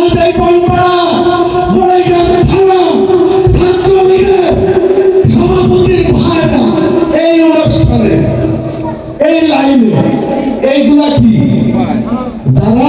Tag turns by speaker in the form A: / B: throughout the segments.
A: সালটাই পালপাড়া এই অনুষ্ঠানে এই লাইনে এইগুলা কি যারা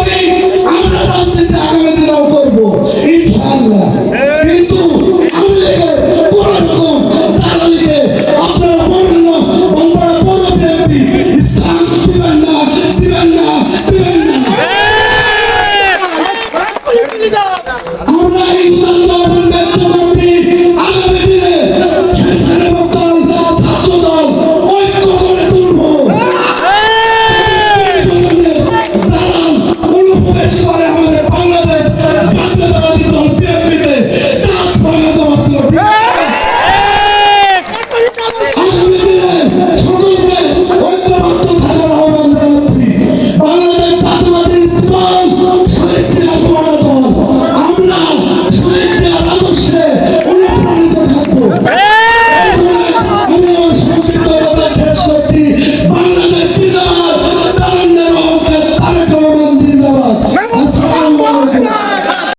A: palavra. Ei. E tu